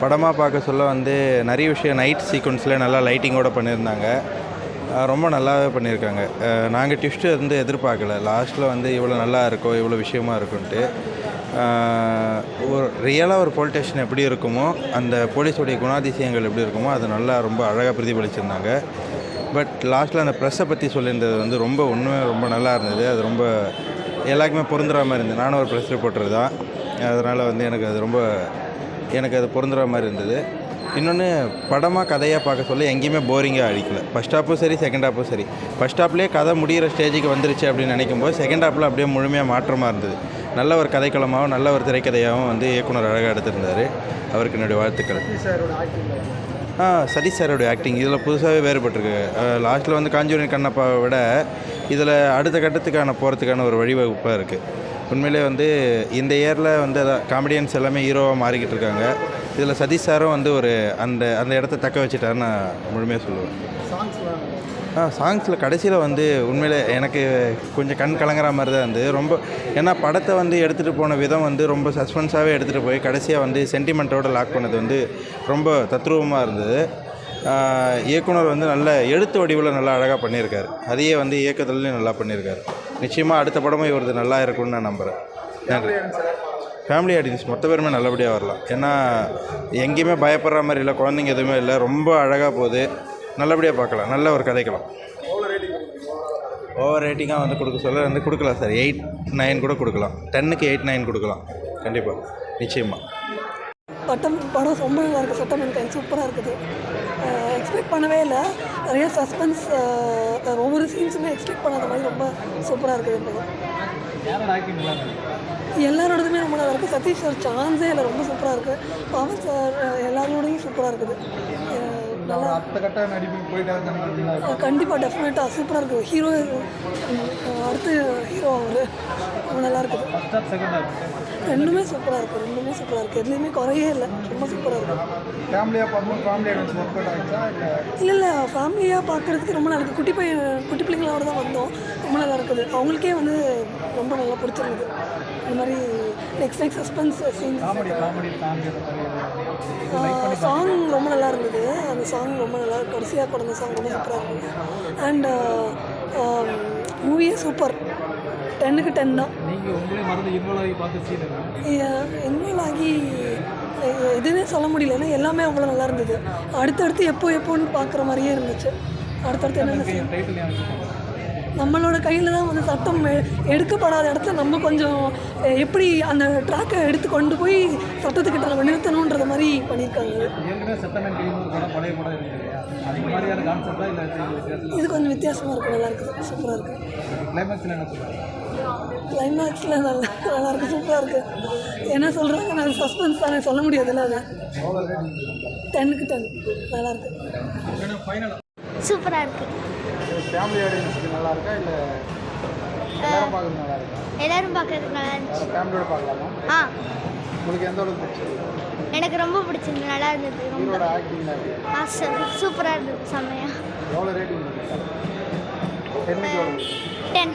படமாக பார்க்க சொல்ல வந்து நிறைய விஷயம் நைட் சீக்வன்ஸில் நல்லா லைட்டிங்கோட பண்ணியிருந்தாங்க. ரொம்ப நல்லாவே பண்ணியிருக்காங்க. நாங்கள் ட்விஸ்ட்டு வந்து எதிர்பார்க்கல. லாஸ்ட்டில் வந்து இவ்வளோ நல்லா இருக்கோ இவ்வளோ விஷயமா இருக்குன்ட்டு. ஒரு ரியலாக ஒரு போலீஸ் ஸ்டேஷன் எப்படி இருக்குமோ அந்த போலீஸோடைய குணாதிசயங்கள் எப்படி இருக்குமோ அது நல்லா ரொம்ப அழகாக பிரதிபலிச்சிருந்தாங்க. பட் லாஸ்ட்டில் அந்த ப்ரெஸ்ஸை பற்றி சொல்லியிருந்தது வந்து ரொம்ப ஒன்றுமே ரொம்ப நல்லா இருந்தது. அது ரொம்ப எல்லாருக்குமே பொருந்துற மாதிரி இருந்தது. நானும் ஒரு ப்ரெஸ் ரிப்போர்ட்டர் தான். அதனால் வந்து எனக்கு அது ரொம்ப எனக்கு அது பொருந்துற மாதிரி இருந்தது. இன்னொன்று படமாக கதையாக பார்க்க சொல்ல எங்கேயுமே போரிங்காக அடிக்கல. ஃபஸ்ட் ஹாப்பும் சரி செகண்ட் ஹாப்பும் சரி. ஃபஸ்ட் ஹாப்லேயே கதை முடிகிற ஸ்டேஜுக்கு வந்துருச்சு அப்படின்னு நினைக்கும் போது செகண்ட் ஹாப்பில் அப்படியே முழுமையாக மாற்றமாக இருந்தது. நல்ல ஒரு கதைக்களமாகவும் நல்ல ஒரு திரைக்கதையாகவும் வந்து இயக்குனர் அழகாக எடுத்திருந்தார். அவருக்கு என்னுடைய வாழ்த்துக்கள். சதீஷ் சாரோடைய ஆக்டிங் இதில் புதுசாகவே வேறுபட்டிருக்கு. லாஸ்ட்டில் வந்து காஞ்சூரின் கண்ணப்பாவை விட இதில் அடுத்த கட்டத்துக்கான போகிறதுக்கான ஒரு வழிவகுப்பாக இருக்குது உண்மையிலே வந்து இந்த இயரில் வந்து காமெடியன்ஸ் எல்லாமே ஹீரோவாக மாறிக்கிட்டு இருக்காங்க. இதில் சதீஷ் சாரும் வந்து ஒரு அந்த அந்த இடத்த தக்க வச்சுட்டாருன்னு நான் முழுமையாக சொல்லுவேன். சாங்ஸில் கடைசியில் வந்து உண்மையில் எனக்கு கொஞ்சம் கண் கலங்குற மாதிரி தான் இருந்தது. ரொம்ப ஏன்னா படத்தை வந்து எடுத்துகிட்டு போன விதம் வந்து ரொம்ப சஸ்பென்ஸாகவே எடுத்துகிட்டு போய் கடைசியாக வந்து சென்டிமெண்ட்டோட லாக் பண்ணது வந்து ரொம்ப தத்ரூபமாக இருந்தது. இயக்குனர் வந்து நல்ல எழுத்து வடிவில் நல்லா அழகாக பண்ணியிருக்காரு. அதையே வந்து இயக்கத்துலேயும் நல்லா பண்ணியிருக்காரு. நிச்சயமாக அடுத்த படமும் இவரது நல்லா இருக்கும்னு நான் நம்புகிறேன் நன்றி. ஃபேமிலி ஆடியன்ஸ் மொத்த பேருமே நல்லபடியாக வரலாம். ஏன்னா எங்கேயுமே பயப்படுற மாதிரி இல்லை குழந்தைங்க எதுவுமே இல்லை. ரொம்ப அழகாக போகுது. நல்லபடியாக பார்க்கலாம். நல்ல ஒரு கதைக்கலாம். ஓவர் ரேட்டிங்காக வந்து கொடுக்க சொல்ல வந்து கொடுக்கலாம் சார் எயிட் நைன் கூட கொடுக்கலாம். டென்னுக்கு எயிட் நைன் கொடுக்கலாம். கண்டிப்பாக நிச்சயமாக பட்டம் படம் ரொம்ப நல்லா இருக்குது சட்டம் எனக்கு சூப்பராக இருக்குது. எக்ஸ்பெக்ட் பண்ணவே இல்லை. நிறைய சஸ்பென்ஸ் ஒவ்வொரு சீன்ஸுமே எக்ஸ்பெக்ட் பண்ணாத மாதிரி ரொம்ப சூப்பராக இருக்குது இந்த எல்லாரோடதுமே ரொம்ப நல்லா இருக்குது சதீஷ் சார் சான்ஸே இல்லை. ரொம்ப சூப்பராக இருக்குது பவன் சார் எல்லாரோடையும் சூப்பராக இருக்குது. கண்டிப்பாக டெஃபினட்டாக சூப்பராக இருக்குது ஹீரோ அடுத்து ஹீரோ அவர். ரொம்ப நல்லா இருக்குது ரெண்டுமே சூப்பராக இருக்குது ரெண்டுமே சூப்பராக இருக்குது எதுலேயுமே குறையே இல்லை. ரொம்ப சூப்பராக இருக்குது ஃபேமிலியாக பார்க்கணும் இல்லை இல்லை ஃபேமிலியாக பார்க்குறதுக்கு ரொம்ப நல்லா இருக்குது குட்டி பையன் குட்டி பிள்ளைங்களோட தான் வந்தோம். ரொம்ப நல்லா இருக்குது. அவங்களுக்கே வந்து ரொம்ப நல்லா பிடிச்சிருக்குது இந்த மாதிரி next next suspense scenes song ரொம்ப நல்லா இருந்தது. சாங் ரொம்ப நல்லா கடைசியாக கொடுத்த சாங் ரொம்ப சூப்பராக இருந்தது. அண்ட் மூவியே சூப்பர் டென்னுக்கு டென் தான். இன்வால்வ் ஆகி எதுவுமே சொல்ல முடியல. ஏன்னா எல்லாமே அவ்வளோ நல்லா இருந்தது. அடுத்தடுத்து எப்போ எப்போன்னு பார்க்குற மாதிரியே இருந்துச்சு. அடுத்தடுத்து என்னென்ன எனக்கு நம்மளோட கையில் தான் வந்து சட்டம் எடுக்கப்படாத இடத்துல நம்ம கொஞ்சம் எப்படி அந்த ட்ராக்கை எடுத்து கொண்டு போய் சட்டத்துக்கிட்ட நம்ம நிறுத்தணுன்ற மாதிரி பண்ணியிருக்காங்க. இது. கொஞ்சம் வித்தியாசமாக இருக்குது நல்லா இருக்குது சூப்பராக இருக்குது கிளைமேக்ஸில் நல்லா நல்லா இருக்குது சூப்பராக இருக்குது என்ன சொல்கிறாங்க நான் சஸ்பென்ஸ் தானே சொல்ல முடியாதுல்ல அது. டென்னுக்கு டென் நல்லா இருக்குது சூப்பராக இருக்குது ஃபேமிலி ஆடியன்ஸுக்கு நல்லா இருக்கா இல்லை எல்லாரும் பார்க்குறது நல்லா இருக்கா? எல்லாரும் பார்க்கறதுக்கு நல்லா இருந்துச்சு. ஃபேமிலியோட பார்க்கலாமா? ஆ. உங்களுக்கு எந்த அளவுக்கு பிடிச்சது எனக்கு ரொம்ப பிடிச்சிருந்து நல்லா இருந்தது ரொம்ப. ஆக்டிங் ஆசம் சூப்பராக இருந்தது செம்மையா. எவ்வளோ ரேட்டிங் டென்